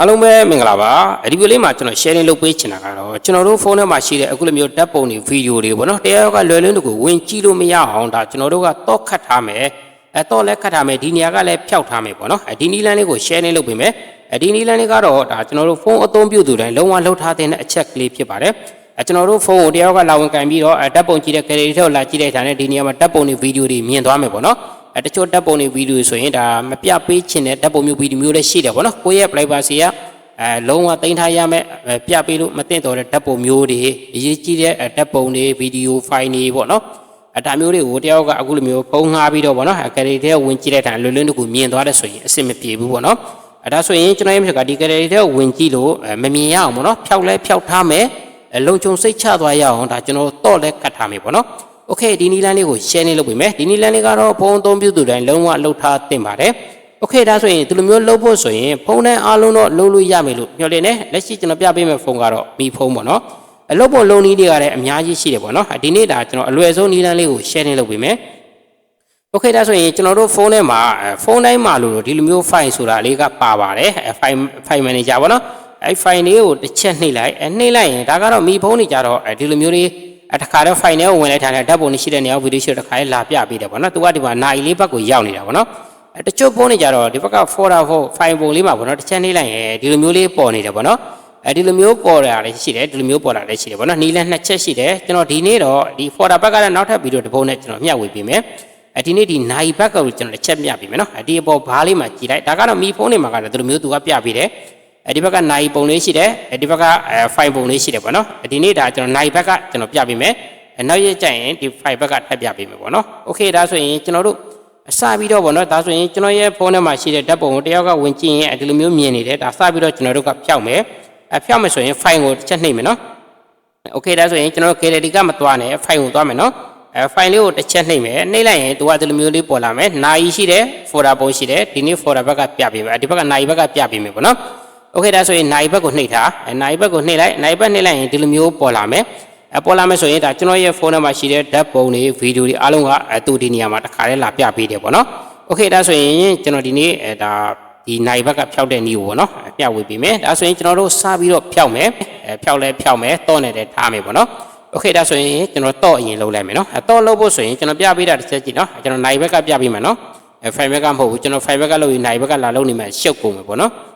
အားလုံးပဲမင်္ဂလာပါဒီဗီဒီယိုလေးမှာကျွန်တော် sharing လုပ်ပေးချင်တာကတော့ကျွန်တော်တို့ဖုန်းထဲမှာရှိတဲ့အခုလိုမျိုးဓာတ်ပုံတွေဗီဒီယိုတွေပေါ့နော်တရားရောက်ကလွယ်လွန်းတကူဝင်ကြည့်လို့မရအောင်ဒါကျွန်တော်တို့ကတော့ခတ်ထားမယ်အဲတော့လည်းခတ်ထားမယ်ဒီနေရာကလည်းဖျောက်ထားမယ်ပေါ့နော်အဲဒီနီလန်းလေးကို sharing လုပ်ပေးမယ်အဲဒီနီလန်းလေးကတော့ဒါကျွန်တော်တို့ဖုန်းအသုံးပြုသူတိုင်းလုံးဝလှုပ်ထားတဲ့အချက်ကလေးဖြစ်ပါတယ်အဲကျွန်တော်တို့ဖုန်းကိုတရားရောက်ကလာဝင်ကင်ပြီးတော့အဲဓာတ်ပုံကြည့်တဲ့ credit ထဲကိုလာကြည့်တဲ့အခါနဲ့ဒီနေရာမှာဓာတ်ပုံတွေဗီဒီယိုတွေမြင်သွားမယ်ပေါ့နော် အဲတချို့ဓာတ်ပုံတွေဗီဒီယိုဆိုရင်ဒါမပြပေးချင်တဲ့ဓာတ်ပုံမျိုးဗီဒီယိုမျိုးလည်းရှိတယ်ပေါ့နော်ကိုယ့်ရဲ့ privacy ကအဲလုံးဝတင်ထားရမယ်အဲပြပေးလို့မသင့်တော်တဲ့ဓာတ်ပုံမျိုးတွေအရေးကြီးတဲ့အဲဓာတ်ပုံတွေဗီဒီယိုဖိုင်တွေပေါ့နော်အဲဒါမျိုးတွေကိုတယောက်ကအခုလိုမျိုးပုံငှားပြီးတော့ပေါ့နော်အဲ credit ထဲကိုဝင်ကြည့်တဲ့အခါလွယ်လွန်းတကူမြင်သွားတယ်ဆိုရင်အဆင်မပြေဘူးပေါ့နော်အဲဒါဆိုရင်ကျွန်တော်ရဲ့မြက်ကဒီ credit ထဲကိုဝင်ကြည့်လို့အဲမမြင်ရအောင်ပေါ့နော်ဖြောက်လဲဖြောက်ထားမယ်အဲလုံခြုံစိတ်ချသွားရအောင်ဒါကျွန်တော်တော့လဲကတ်ထားမယ်ပေါ့နော် โอเคဒီနီလန်းလေးကို share နေလုပ်ပေးမယ်ဒီနီလန်းလေးကတော့ဖုန်းအသုံးပြုသူတိုင်းလုံးဝလှုပ်ထားတင်ပါတယ်โอเคဒါဆိုရင်ဒီလိုမျိုးလှုပ်ဖို့ဆိုရင်ဖုန်းတိုင်းအားလုံးတော့လှုပ်လို့ရမယ်လို့ပြောလင်းနေလက်ရှိကျွန်တော်ပြပေးမယ့်ဖုန်းကတော့မီဖုန်းပေါ့နော်အလုပ်ဖို့လုံနည်းတွေကလည်းအများကြီးရှိတယ်ပေါ့နော်ဒီနေ့ဒါကျွန်တော်အလွယ်ဆုံးနီလန်းလေးကို share နေလုပ်ပေးမယ်โอเคဒါဆိုရင်ကျွန်တော်တို့ဖုန်းထဲမှာဖုန်းတိုင်းမှာလို့ဒီလိုမျိုး file ဆိုတာလေးကပါပါတယ်အဲ file file manager ပေါ့နော်အဲ file လေးကိုတစ်ချက်နှိပ်လိုက်အဲနှိပ်လိုက်ရင်ဒါကတော့မီဖုန်းတွေကြတော့အဲဒီလိုမျိုးလေး အတခါတော့ file နဲ့ဝင်လိုက်ထားတဲ့ဓာတ်ပုံတွေရှိတဲ့နေရာဗီဒီယိုရှိတဲ့တခါလေးလာပြပေးတယ်ပေါ့နော်သူကဒီမှာနိုင်လေးဘက်ကိုရောက်နေတာပေါ့နော်အဲတချို့ဖုန်းတွေကြတော့ဒီဘက်က folder ဖို့ file ပုံလေးမှာပေါ့နော်တစ်ချက်နှိပ်လိုက်ရင်ဒီလိုမျိုးလေးပေါ်နေတယ်ပေါ့နော်အဲဒီလိုမျိုးပေါ်တာလည်းရှိတယ်ဒီလိုမျိုးပေါ်တာလည်းရှိတယ်ပေါ့နော်နီးလဲနှစ်ချက်ရှိတယ်ကျွန်တော်ဒီနေ့တော့ဒီ folder ဘက်ကလည်းနောက်ထပ်ဗီဒီယိုတစ်ပုံနဲ့ကျွန်တော်မျှဝေပေးမယ်အဲဒီနေ့ဒီနိုင်ဘက်ကိုကျွန်တော်တစ်ချက်မျှပေးမယ်နော်အဲဒီအပေါ်ဘားလေးမှာကြည်လိုက်ဒါကတော့မီဖုန်းတွေမှာကတော့ဒီလိုမျိုးသူကပြပေးတယ်အဲ ဒီဘက်ကနိုင်ပုံလေးရှိတယ်အဲဒီဘက်ကအဲ file ပုံလေးရှိတယ်ပေါ့နော်ဒီနေ့ဒါကျွန်တော်နိုင်ဘက်ကကျွန်တော်ပြပေးမယ်အဲနောက်ရက်ကျရင်ဒီ file ဘက်ကထပ်ပြပေးမယ်ပေါ့နော်။ Okay ဒါဆိုရင်ကျွန်တော်တို့အစပြီးတော့ပေါ့နော်ဒါဆိုရင်ကျွန်တော်ရဲ့ဖုန်းထဲမှာရှိတဲ့ဓာတ်ပုံကိုတယောက်ကဝင်ကြည့်ရင်ဒီလိုမျိုးမြင်နေတယ်ဒါစပြီးတော့ကျွန်တော်တို့ကဖျောက်မယ်။အဲဖျောက်မယ်ဆိုရင် file ကိုတစ်ချက်နှိပ်မယ်နော်။ Okay ဒါဆိုရင်ကျွန်တော်တို့ gallery ကမသွားနဲ့ file ကိုသွားမယ်နော်။အဲ file လေးကိုတစ်ချက်နှိပ်မယ်။နှိပ်လိုက်ရင်သူကဒီလိုမျိုးလေးပေါ်လာမယ်။နိုင်ရှိတယ် folder ပုံရှိတယ်ဒီနေ့ folder ဘက်ကပြပေးမယ်။ဒီဘက်ကနိုင်ဘက်ကပြပေးမယ်ပေါ့နော်။ Okay ဒါဆိုရင်နိုင်ဘက်ကိုနှိပ်ထား။အဲနိုင်ဘက်ကိုနှိပ်လိုက်နိုင်ဘက်နှိပ်လိုက်ရင်ဒီလိုမျိုးပေါ်လာမယ်။အပေါ်လာမယ်ဆိုရင်ဒါကျွန်တော်ရဲ့ဖုန်းထဲမှာရှိတဲ့ဓာတ်ပုံတွေဗီဒီယိုတွေအားလုံးကအတူဒီနေရာမှာတစ်ခါတည်းလာပြပေးတယ်ပေါ့နော်။ Okay ဒါဆိုရင်ကျွန်တော်ဒီနေ့အဲဒါဒီနိုင်ဘက်ကဖျောက်တဲ့နည်းကိုပေါ့နော်ပြဝေပေးမယ်။ဒါဆိုရင်ကျွန်တော်တို့စပြီးတော့ဖျောက်မယ်။အဲဖျောက်လဲဖျောက်မယ်တော့နေတယ်ထားမယ်ပေါ့နော်။ Okay ဒါဆိုရင်ကျွန်တော်တော့အရင်လုပ်လိုက်မယ်နော်။အဲတော့လုပ်ဖို့ဆိုရင်ကျွန်တော်ပြပေးတာတစ်ချက်ကြည့်နော်။ကျွန်တော်နိုင်ဘက်ကပြပေးမယ်နော်။အဲ file ဘက်ကမဟုတ်ဘူးကျွန်တော် file ဘက်ကလုပ်ရင်နိုင်ဘက်ကလာလုပ်နေမှရှုပ်ကုန်မယ်ပေါ့နော်။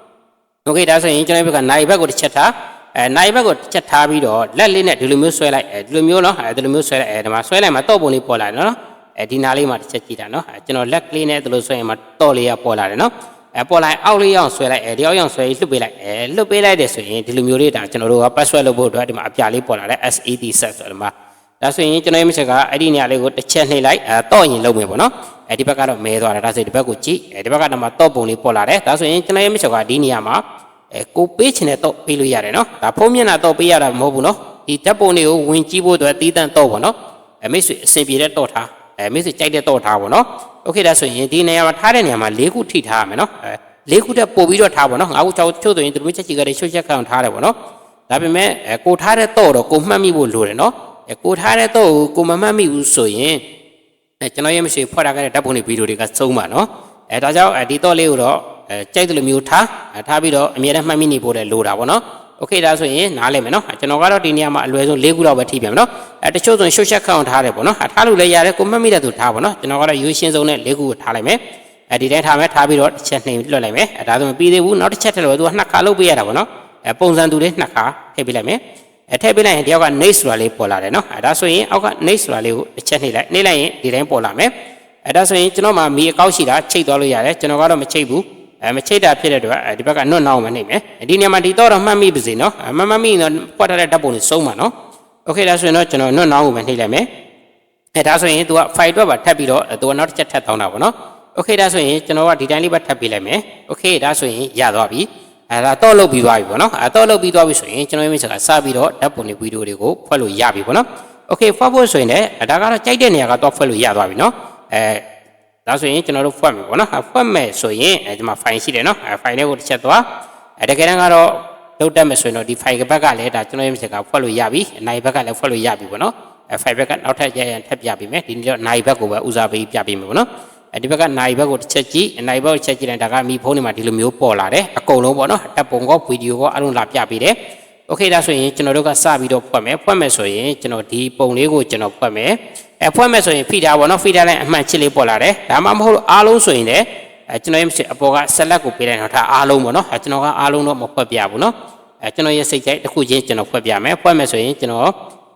Okay ဒါဆိုရင်ကျွန်တော်ဘက်ကနိုင်ဘက်ကိုတစ်ချက်ထားအဲနိုင်ဘက်ကိုတစ်ချက်ထားပြီးတော့လက်လေးနဲ့ဒီလိုမျိုးဆွဲလိုက်အဲဒီလိုမျိုးနော်အဲဒီလိုမျိုးဆွဲလိုက်အဲဒီမှာဆွဲလိုက်မှာတော့ပုံလေးပေါ်လာတယ်နော်အဲဒီနားလေးမှာတစ်ချက်ကြည့်တာနော်အဲကျွန်တော်လက်ကလေးနဲ့ဒီလိုဆွဲရင်မှာတော့လေးကပေါ်လာတယ်နော်အဲပေါ်လာရင်အောက်လေးအောင်ဆွဲလိုက်အဲဒီအောက်အောင်ဆွဲပြီးလှုပ်ပေးလိုက်အဲလှုပ်ပေးလိုက်တယ်ဆိုရင်ဒီလိုမျိုးလေးဒါကျွန်တော်တို့က password လုပ်ဖို့အတွက်ဒီမှာအပြလေးပေါ်လာတယ် SAT set ဆိုတော့ဒီမှာဒါဆိုရင်ကျွန်တော်ရဲ့မချက်ကအဲ့ဒီနေရာလေးကိုတစ်ချက်နှိပ်လိုက်အဲတော့ရင်လုပ်မယ်ပေါ့နော် အဲဒီဘက်ကတော့မဲသွားတယ်ဒါဆိုရင်ဒီဘက်ကိုကြည့်အဲဒီဘက်ကတော့မှတော့ပုံလေးပေါ်လာတယ်ဒါဆိုရင်ကျွန်တော်ရဲ့မချက်ကဒီနေရာမှာအဲကိုပေးချင်တဲ့တော့ပေးလို့ရတယ်နော်ဒါဖုန်းမျက်နှာတော့ပေးရတာမဟုတ်ဘူးနော်ဒီဓာတ်ပုံတွေကိုဝင်ကြည့်ဖို့အတွက်တီးတန့်တော့ပေါ့နော်အဲမိတ်ဆွေအဆင်ပြေတဲ့တော့ထားအဲမိတ်ဆွေကြိုက်တဲ့တော့ထားပေါ့နော်โอเคဒါဆိုရင်ဒီနေရာမှာထားတဲ့နေရာမှာ၄ခုထိထားရမယ်နော်အဲ၄ခုတက်ပို့ပြီးတော့ထားပေါ့နော်ငါးခု၆ခုချို့ဆိုရင်သူတို့ချက်ချီကလေးရှုပ်ချက်ခံထားတယ်ပေါ့နော်ဒါပေမဲ့အဲကိုထားတဲ့တော့တော့ကိုမှတ်မိဖို့လိုတယ်နော်အဲကိုထားတဲ့တော့ကိုကိုမမှတ်မိဘူးဆိုရင် အဲကျွန်တော်ရဲ့မရှိဖွက်ထားခဲ့တဲ့ဓာတ်ပုံတွေဗီဒီယိုတွေကသုံးပါနော်အဲဒါကြောင့်အဲဒီတော့လေးကိုတော့အဲကြိုက်တယ်လို့မျိုးထားအဲထားပြီးတော့အမြဲတမ်းမှတ်မိနေဖို့လည်းလိုတာပေါ့နော်โอเคဒါဆိုရင်နားလည်မယ်နော်ကျွန်တော်ကတော့ဒီနေရာမှာအလွယ်ဆုံး၄ခုလောက်ပဲထိပြန်မယ်နော်အဲတချို့ဆိုရင်ရှုပ်ချက်ခံအောင်ထားတယ်ပေါ့နော်ထားလို့လည်းရတယ်ကိုမှတ်မိတဲ့သူထားပေါ့နော်ကျွန်တော်ကတော့ရိုးရှင်းဆုံးနဲ့၄ခုကိုထားလိုက်မယ်အဲဒီတိုင်းထားမယ်ထားပြီးတော့တစ်ချက်နှိမ်လွှတ်လိုက်မယ်အဲဒါဆိုမပြီးသေးဘူးနောက်တစ်ချက်ထည့်လို့သူကနှစ်ခါလုပ်ပေးရတာပေါ့နော်အဲပုံစံတူလေးနှစ်ခါထည့်ပေးလိုက်မယ် အဲထည့်ပေးလိုက်ရင်တယောက်က next ဆိုတာလေးပေါ်လာတယ်နော်အဲဒါဆိုရင်အောက်က next ဆိုတာလေးကိုတစ်ချက်နှိပ်လိုက်နှိပ်လိုက်ရင်ဒီတိုင်းပေါ်လာမယ်အဲဒါဆိုရင်ကျွန်တော်မှမီအကောက်ရှိတာချိတ်သွားလို့ရတယ်ကျွန်တော်ကတော့မချိတ်ဘူးအဲမချိတ်တာဖြစ်တဲ့အတွက်ဒီဘက်ကနှွတ်နှောင်းမနှိပ်မယ်ဒီနေရာမှာဒီတော့တော့မှတ်မိပါစေနော်မမှတ်မိတော့ဖွက်ထားတဲ့ဓာတ်ပုံတွေစုံးပါနော်โอเคဒါဆိုရင်တော့ကျွန်တော်နှွတ်နှောင်းကိုပဲနှိပ်လိုက်မယ်အဲဒါဆိုရင် तू က file အတွက်ပါထပ်ပြီးတော့ तू ကနောက်တစ်ချက်ထပ်တောင်းတာပေါ့နော်โอเคဒါဆိုရင်ကျွန်တော်ကဒီတိုင်းလေးပဲထပ်ပေးလိုက်မယ်โอเคဒါဆိုရင်ရသွားပြီ အဲဒါတော့လုတ်ပြီးသွားပြီပေါ့နော်အဲတော့လုတ်ပြီးသွားပြီဆိုရင်ကျွန်တော်ရဲ့မိတ်ဆက်ကစပြီးတော့ဓာတ်ပုံတွေဗီဒီယိုတွေကိုဖွက်လို့ရပြီပေါ့နော်โอเคဖွက်ဖို့ဆိုရင်လည်းဒါကတော့ကြိုက်တဲ့နေရာကတော့ဖွက်လို့ရသွားပြီနော်အဲဒါဆိုရင်ကျွန်တော်တို့ဖွက်မယ်ပေါ့နော်ဖွက်မယ်ဆိုရင်အဲဒီမှာ file ရှိတယ်နော်အဲ file လေးကိုတစ်ချက်သွားအဲတကယ်တမ်းကတော့လုတ်တက်မယ်ဆိုရင်တော့ဒီ file ဘက်ကလည်းဒါကျွန်တော်ရဲ့မိတ်ဆက်ကဖွက်လို့ရပြီအနိုင်ဘက်ကလည်းဖွက်လို့ရပြီပေါ့နော်အဲ file ဘက်ကနောက်ထပ်ရရန်ထပ်ပြပေးမယ်ဒီနေ့တော့နိုင်ဘက်ကိုပဲဦးစားပေးပြပေးမယ်ပေါ့နော် အဲ ဒီဘက်ကနိုင်ဘက်ကိုတစ်ချက်ကြည့်နိုင်ဘက်ကိုတစ်ချက်ကြည့်လိုက်ဒါကမိဖုန်းတွေမှာဒီလိုမျိုးပေါ်လာတယ်အကုန်လုံးပေါ့နော်တပ်ပုံကောဗီဒီယိုကောအလုံးလာပြပေးတယ်โอเคဒါဆိုရင်ကျွန်တော်တို့ကစပြီးတော့ဖွက်မယ်ဖွက်မယ်ဆိုရင်ကျွန်တော်ဒီပုံလေးကိုကျွန်တော်ဖွက်မယ်အဲဖွက်မယ်ဆိုရင်ဖိတာပေါ့နော်ဖိတာလိုက်အမှန်ချစ်လေးပေါ်လာတယ်ဒါမှမဟုတ်အားလုံးဆိုရင်လည်းအဲကျွန်တော်ရဲ့အပေါ်ကဆက်လက်ကိုပေးလိုက်တော့ဒါအားလုံးပေါ့နော်အဲကျွန်တော်ကအားလုံးတော့မဖွက်ပြဘူးနော်အဲကျွန်တော်ရဲ့စိတ်ကြိုက်တစ်ခုချင်းကျွန်တော်ဖွက်ပြမယ်ဖွက်မယ်ဆိုရင်ကျွန်တော်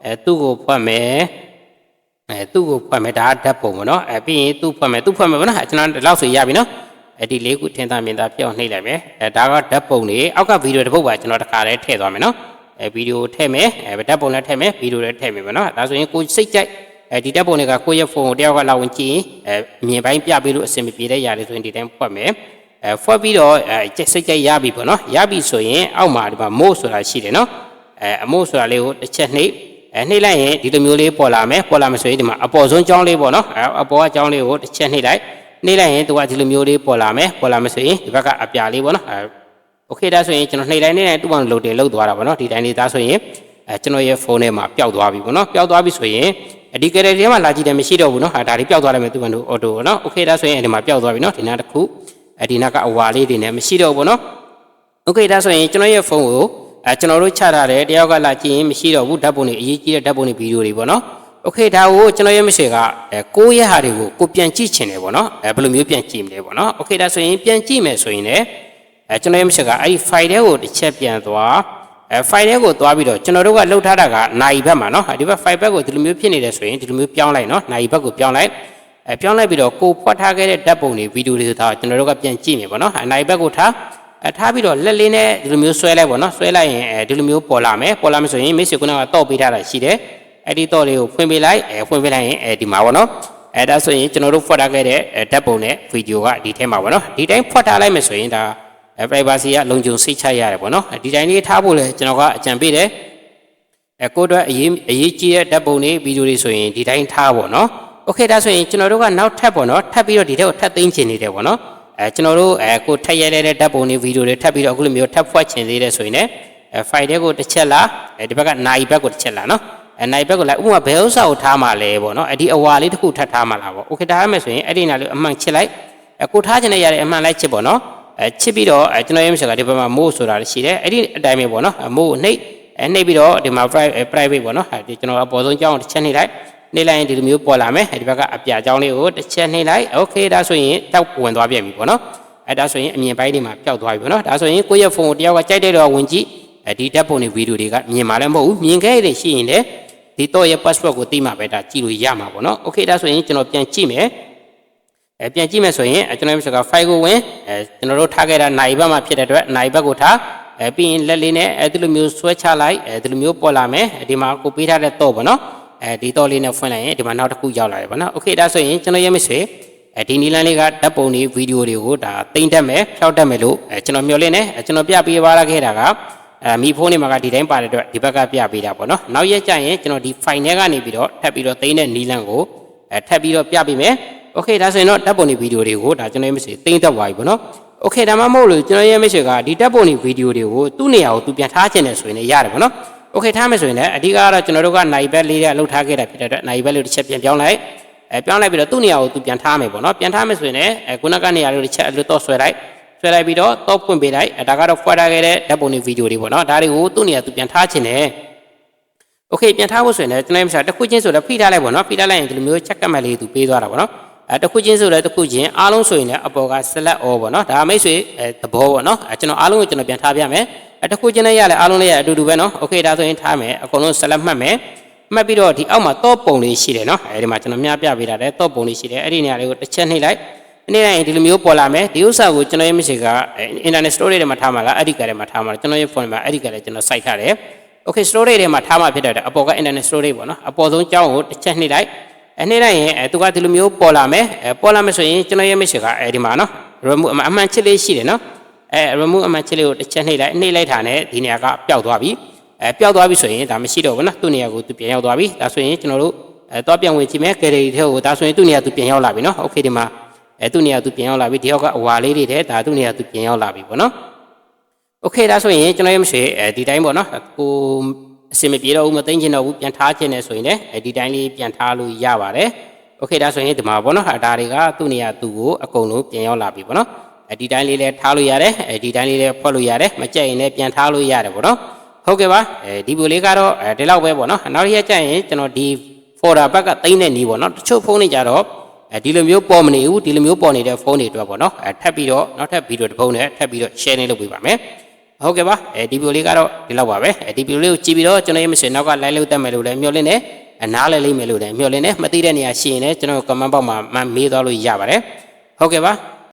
အဲသူ့ကိုဖွက်မယ် အဲသူ့ကိုဖွက်မယ်ဒါကဓာတ်ပုံပေါ့နော်အဲပြီးရင်သူ့ဖွက်မယ်သူ့ဖွက်မယ်ပေါ့နော်အဲကျွန်တော်ဒီလောက်ဆိုရပြီနော်အဲဒီလေးခုထင်သာမြင်သာပြောင်းနှိပ်လိုက်မယ်အဲဒါကဓာတ်ပုံတွေအောက်ကဗီဒီယိုတစ်ပုဒ်ပါကျွန်တော်တစ်ခါတည်းထည့်သွားမယ်နော်အဲဗီဒီယိုထည့်မယ်အဲဓာတ်ပုံလည်းထည့်မယ်ဗီဒီယိုလည်းထည့်မယ်ပေါ့နော်ဒါဆိုရင်ကိုစိတ်ကြိုက်အဲဒီဓာတ်ပုံတွေကကိုယ့်ရဲ့ဖုန်းကိုတယောက်ကလောက်ဝင်ကြည့်ရင်အဲမြင်ပိုင်းပြပေးလို့အဆင်မပြေတဲ့ຢာတွေဆိုရင်ဒီတိုင်းဖွက်မယ်အဲဖွက်ပြီးတော့အဲစိတ်ကြိုက်ရပြီပေါ့နော်ရပြီဆိုရင်အောက်မှာဒီမှာမို့ဆိုတာရှိတယ်နော်အဲအမို့ဆိုတာလေးကိုတစ်ချက်နှိပ် အဲနှိပ်လိုက်ရင်ဒီလိုမျိုးလေးပေါ်လာမယ်ပေါ်လာမယ်ဆိုရင်ဒီမှာအပေါ်ဆုံးကြောင်းလေးပေါ့နော်အဲအပေါ်ကကြောင်းလေးကိုတစ်ချက်နှိပ်လိုက်နှိပ်လိုက်ရင်သူကဒီလိုမျိုးလေးပေါ်လာမယ်ပေါ်လာမယ်ဆိုရင်ဒီဘက်ကအပြာလေးပေါ့နော်အဲโอเคဒါဆိုရင်ကျွန်တော်နှိပ်လိုက်နှိပ်လိုက်တူအောင်လုတ်တယ်လုတ်သွားတာပေါ့နော်ဒီတိုင်းလေးဒါဆိုရင်အဲကျွန်တော်ရဲ့ဖုန်းထဲမှာပျောက်သွားပြီပေါ့နော်ပျောက်သွားပြီဆိုရင်ဒီကရက်ထဲမှာလာကြည့်တယ်မရှိတော့ဘူးနော်ဟာဒါလေးပျောက်သွားလိုက်မယ်သူကတို့အော်တိုပေါ့နော်โอเคဒါဆိုရင်ဒီမှာပျောက်သွားပြီနော်ဒီနားတစ်ခုအဲဒီနားကအဝါလေးတွေနဲ့မရှိတော့ဘူးပေါ့နော် โอเคဒါဆိုရင်ကျွန်တော်ရဲ့ဖုန်းကို အဲကျွန်တော်တို့ချထားတယ်တယောက်ကလာကြည့်ရင်မရှိတော့ဘူးဓာတ်ပုံတွေအရေးကြီးတဲ့ဓာတ်ပုံတွေဗီဒီယိုတွေပေါ့နော်โอเคဒါကိုကျွန်တော်ရဲ့မရှိကအဲကိုယ့်ရဲ့ဟာတွေကိုကိုပြန်ကြည့်ချင်တယ်ပေါ့နော်အဲဘယ်လိုမျိုးပြန်ကြည့်မလဲပေါ့နော်โอเคဒါဆိုရင်ပြန်ကြည့်မယ်ဆိုရင်လည်းအဲကျွန်တော်ရဲ့မရှိကအဲ့ဒီ file တွေကိုတစ်ချက်ပြန်သွားအဲ file တွေကိုသွားပြီးတော့ကျွန်တော်တို့ကလှုပ်ထားတာကနိုင်ဘက်မှာနော်ဒီဘက် file ဘက်ကိုဒီလိုမျိုးဖြစ်နေတယ်ဆိုရင်ဒီလိုမျိုးပြောင်းလိုက်နော်နိုင်ဘက်ကိုပြောင်းလိုက်အဲပြောင်းလိုက်ပြီးတော့ကိုဖွက်ထားခဲ့တဲ့ဓာတ်ပုံတွေဗီဒီယိုတွေဆိုတာကျွန်တော်တို့ကပြန်ကြည့်မယ်ပေါ့နော်အနိုင်ဘက်ကိုထား အဲထားပြီးတော့လက်လေးနဲ့ဒီလိုမျိုးဆွဲလိုက်ပေါ့နော်ဆွဲလိုက်ရင်အဲဒီလိုမျိုးပေါ်လာမယ်ပေါ်လာမယ်ဆိုရင်မိတ်ဆွေကတော့တော့ပေးထားတာရှိတယ်အဲ့ဒီတော့လေးကိုဖွင့်ပေးလိုက်အဲဖွင့်ပေးလိုက်ရင်အဲဒီမှာပေါ့နော်အဲဒါဆိုရင်ကျွန်တော်တို့ဖွက်ထားခဲ့တဲ့ဓာတ်ပုံနဲ့ဗီဒီယိုကဒီထဲမှာပေါ့နော်ဒီတိုင်းဖွက်ထားလိုက်မယ်ဆိုရင်ဒါ privacy ကလုံခြုံစိတ်ချရတယ်ပေါ့နော်ဒီတိုင်းလေးထားဖို့လဲကျွန်တော်ကအကြံပေးတယ်အဲကိုအတွက်အရေးအရေးကြီးတဲ့ဓာတ်ပုံတွေဗီဒီယိုတွေဆိုရင်ဒီတိုင်းထားပေါ့နော်โอเคဒါဆိုရင်ကျွန်တော်တို့ကနောက်ထပ်ပေါ့နော်ထပ်ပြီးတော့ဒီထဲကိုထပ်သိမ်းချင်နေတယ်ပေါ့နော် အဲကျွန်တော်တို့အဲကိုထက်ရဲတဲ့ဓာတ်ပုံတွေဗီဒီယိုတွေထပ်ပြီးတော့အခုလိုမျိုးထပ်ဖွက်ချင်သေးတယ်ဆိုရင်လည်းအဲ file တွေကိုတစ်ချက်လာအဲဒီဘက်ကနိုင်ဘက်ကိုတစ်ချက်လာနော်အဲနိုင်ဘက်ကိုလိုက်ဥပမာဘယ်ဥစ္စာကိုထားမှလဲပေါ့နော်အဲ့ဒီအဝါလေးတစ်ခုထပ်ထားမှလားပေါ့โอเคထားရမယ်ဆိုရင်အဲ့ဒီနာလေးအမှန်ချစ်လိုက်အဲကိုထားချင်တဲ့ຢာတွေအမှန်လိုက်ချစ်ပေါ့နော်အဲချစ်ပြီးတော့အဲကျွန်တော်ရဲ့မစကဒီဘက်မှာမို့ဆိုတာရှိတယ်အဲ့ဒီအတိုင်းပဲပေါ့နော်မို့နှိပ်အဲနှိပ်ပြီးတော့ဒီမှာ private private ပေါ့နော်အဲဒီကျွန်တော်အပေါ်ဆုံးကြောင်းတစ်ချက်နှိပ်လိုက် နှိပ်လိုက်ရင်ဒီလိုမျိုးပေါ်လာမယ်ဒီဘက်ကအပြာကြောင်းလေးကိုတစ်ချက်နှိပ်လိုက်โอเคဒါဆိုရင်တောက်ဝင်သွားပြန်ပြီပေါ့နော် အဲဒါဆိုရင်အမြင်ပိုင်းတွေမှာပျောက်သွားပြီပေါ့နော်ဒါဆိုရင်ကိုယ့်ရဲ့ဖုန်းကိုတယောက်ကကြိုက်တဲ့တော့ဝင်ကြည့်အဲဒီဓာတ်ပုံတွေဗီဒီယိုတွေကမြင်မှာလည်းမဟုတ်ဘူးမြင်ခဲ့ရရှိရင်လည်းဒီတော့ရဲ့ password ကိုသိမှပဲဒါကြည့်လို့ရမှာပေါ့နော်โอเคဒါဆိုရင်ကျွန်တော်ပြန်ကြည့်မယ်အဲပြန်ကြည့်မယ်ဆိုရင်ကျွန်တော်တို့က file ကိုဝင်အဲကျွန်တော်တို့ထားခဲ့တာနိုင်ဘက်မှာဖြစ်တဲ့အတွက်နိုင်ဘက်ကိုထားအဲပြီးရင်လက်လေးနဲ့အဲဒီလိုမျိုးဆွဲချလိုက်အဲဒီလိုမျိုးပေါ်လာမယ်ဒီမှာကိုပေးထားတဲ့တော့ပေါ့နော် အဲဒီတော့လေးနဲ့ဖွင့်လိုက်ရင်ဒီမှာနောက်တစ်ခုရောက်လာတယ်ပေါ့နော်โอเคဒါဆိုရင်ကျွန်တော်ရဲ့မိတ်ဆွေ အဲဒီနီလန်းလေးကဓာတ်ပုံတွေဗီဒီယိုတွေကိုဒါတိမ့်တတ်မယ်ဖြောက်တတ်မယ်လို့အဲကျွန်တော်မျှော်လင့်နေအဲကျွန်တော်ပြပေးပါရခဲ့တာကအဲမိဖုန်းတွေမှာကဒီတိုင်းပါတဲ့အတွက်ဒီဘက်ကပြပေးတာပေါ့နော်နောက်ရက်ကျရင်ကျွန်တော်ဒီ file ထဲကနေပြီးတော့ထပ်ပြီးတော့တိမ့်တဲ့နီလန်းကိုအဲထပ်ပြီးတော့ပြပေးမယ်โอเคဒါဆိုရင်တော့ဓာတ်ပုံတွေဗီဒီယိုတွေကိုဒါကျွန်တော်ရဲ့မစေတိမ့်တတ်သွားပြီပေါ့နော်โอเคဒါမှမဟုတ်လို့ကျွန်တော်ရဲ့မစေကဒီဓာတ်ပုံတွေဗီဒီယိုတွေကိုသူ့နေရာကိုသူပြန်ထားချင်တယ်ဆိုရင်လည်းရတယ်ပေါ့နော် โอเคထားမယ်ဆိုရင်လည်းအဓိကကတော့ကျွန်တော်တို့ကနိုင်ဘက်လေးတဲ့လှုပ်ထားခဲ့တာဖြစ်တဲ့အတွက်နိုင်ဘက်လေးတစ်ချက်ပြန်ပြောင်းလိုက်အဲပြောင်းလိုက်ပြီးတော့သူ့နေရာကိုသူပြန်ထားမယ်ပေါ့နော်ပြန်ထားမယ်ဆိုရင်လည်းအဲခုနကနေရာလေးတစ်ချက်အလွတ်တော့ဆွဲလိုက်ဆွဲလိုက်ပြီးတော့တော့ဖွင့်ပေးလိုက်အဲဒါကတော့ဖွက်ထားခဲ့တဲ့ဓာတ်ပုံတွေဗီဒီယိုတွေပေါ့နော်ဒါတွေကိုသူ့နေရာသူပြန်ထားခြင်းနဲ့โอเคပြန်ထားဖို့ဆိုရင်လည်းကျွန်တော်မျိုးတစ်ခုချင်းဆိုလည်းဖိထားလိုက်ပေါ့နော်ဖိထားလိုက်ရင်ဒီလိုမျိုးချက်ကမှတ်လေးသူပေးသွားတာပေါ့နော်အဲတစ်ခုချင်းဆိုလည်းတစ်ခုချင်းအားလုံးဆိုရင်လည်းအပေါ်က select all ပေါ့နော်ဒါမိတ်ဆွေအဲသဘောပေါ့နော်အဲကျွန်တော်အားလုံးကိုကျွန်တော်ပြန်ထားပြမယ်အဲ တစ်ခုချင်းနဲ့ရလဲအားလုံးလေးရအတူတူပဲနော်โอเคဒါဆိုရင်ထားမယ်အကုန်လုံး select မှတ်မယ်မှတ်ပြီးတော့ဒီအောက်မှာတော့ပုံလေးရှိတယ်နော်အဲဒီမှာကျွန်တော်မြပြပေးတာတဲ့တော့ပုံလေးရှိတယ်အဲ့ဒီနေရာလေးကိုတစ်ချက်နှိပ်လိုက်နေ့တိုင်းဒီလိုမျိုးပေါ်လာမယ်ဒီဥစ္စာကိုကျွန်တော်ရဲ့မရှိက internet storage ထဲမှာထားမှာလားအဲ့ဒီကထဲမှာထားမှာလားကျွန်တော်ရဲ့ phone မှာအဲ့ဒီကထဲကျွန်တော်စိုက်ထားတယ် okay storage ထဲမှာထားမှာဖြစ်တဲ့အပေါ်က internet storage ပေါ့နော်အပေါ်ဆုံးကြောင်းကိုတစ်ချက်နှိပ်လိုက်အဲနှိပ်လိုက်ရင်အဲသူကဒီလိုမျိုးပေါ်လာမယ်အဲပေါ်လာမယ်ဆိုရင်ကျွန်တော်ရဲ့မရှိကအဲဒီမှာနော် remove အမှန်ချစ်လေးရှိတယ်နော် အဲ remove အမှန်ချစ်လေးကိုတစ်ချက်နှိပ်လိုက်နှိပ်လိုက်တာနဲ့ဒီနေရာကပျောက်သွားပြီအဲပျောက်သွားပြီဆိုရင်ဒါမရှိတော့ဘူးနော်သူ့နေရာကိုသူပြန်ရောက်သွားပြီဒါဆိုရင်ကျွန်တော်တို့အဲတော့ပြန်ဝင်ကြည့်မယ် gallery ထဲကိုဒါဆိုရင်သူ့နေရာသူပြန်ရောက်လာပြီနော် okay ဒီမှာအဲသူ့နေရာသူပြန်ရောက်လာပြီဒီရောက်ကအဝါလေးတွေထဲဒါသူ့နေရာသူပြန်ရောက်လာပြီပေါ့နော် okay ဒါဆိုရင်ကျွန်တော်ရမရှိအဲဒီတိုင်းပေါ့နော်ကိုအစင်မပြေတော့ဘူးမသိချင်တော့ဘူးပြန်ထားချင်တယ်ဆိုရင်လည်းအဲဒီတိုင်းလေးပြန်ထားလို့ရပါတယ် okay ဒါဆိုရင်ဒီမှာပေါ့နော်ဒါတွေကသူ့နေရာသူ့ကိုအကုန်လုံးပြန်ရောက်လာပြီပေါ့နော် ဒီတိုင်းလေးလည်းထားလို့ရတယ်အဲဒီတိုင်းလေးလည်းဖွက်လို့ရတယ်မကြိုက်ရင်လည်းပြန်ထားလို့ရတယ်ပေါ့နော်ဟုတ်ကဲ့ပါအဲဒီဗီလေးကတော့အဲဒီလောက်ပဲပေါ့နော်နောက်တစ်ရက်ကျရင်ကျွန်တော်ဒီ folder ဘက်ကတိမ့်တဲ့နီးပေါ့နော်တချို့ဖုန်းတွေကြတော့အဲဒီလိုမျိုးပေါ်မနေဘူးဒီလိုမျိုးပေါ်နေတဲ့ဖုန်းတွေအတွက်ပေါ့နော်အဲထပ်ပြီးတော့နောက်ထပ်ဗီဒီယိုတစ်ဖုန်းနဲ့ထပ်ပြီးတော့ share နေလုပ်ပေးပါမယ်ဟုတ်ကဲ့ပါအဲဒီဗီဒီယိုလေးကတော့ဒီလောက်ပါပဲအဲဒီဗီဒီယိုလေးကိုကြည့်ပြီးတော့ကျွန်တော်ရမစင်နောက်က live လုပ်တတ်မယ်လို့လည်းမျှော်လင့်နေအနားလဲလိမ့်မယ်လို့လည်းမျှော်လင့်နေမသိတဲ့နေရာရှိရင်လည်းကျွန်တော် comment box မှာမေးသွားလို့ရပါတယ်ဟုတ်ကဲ့ပါ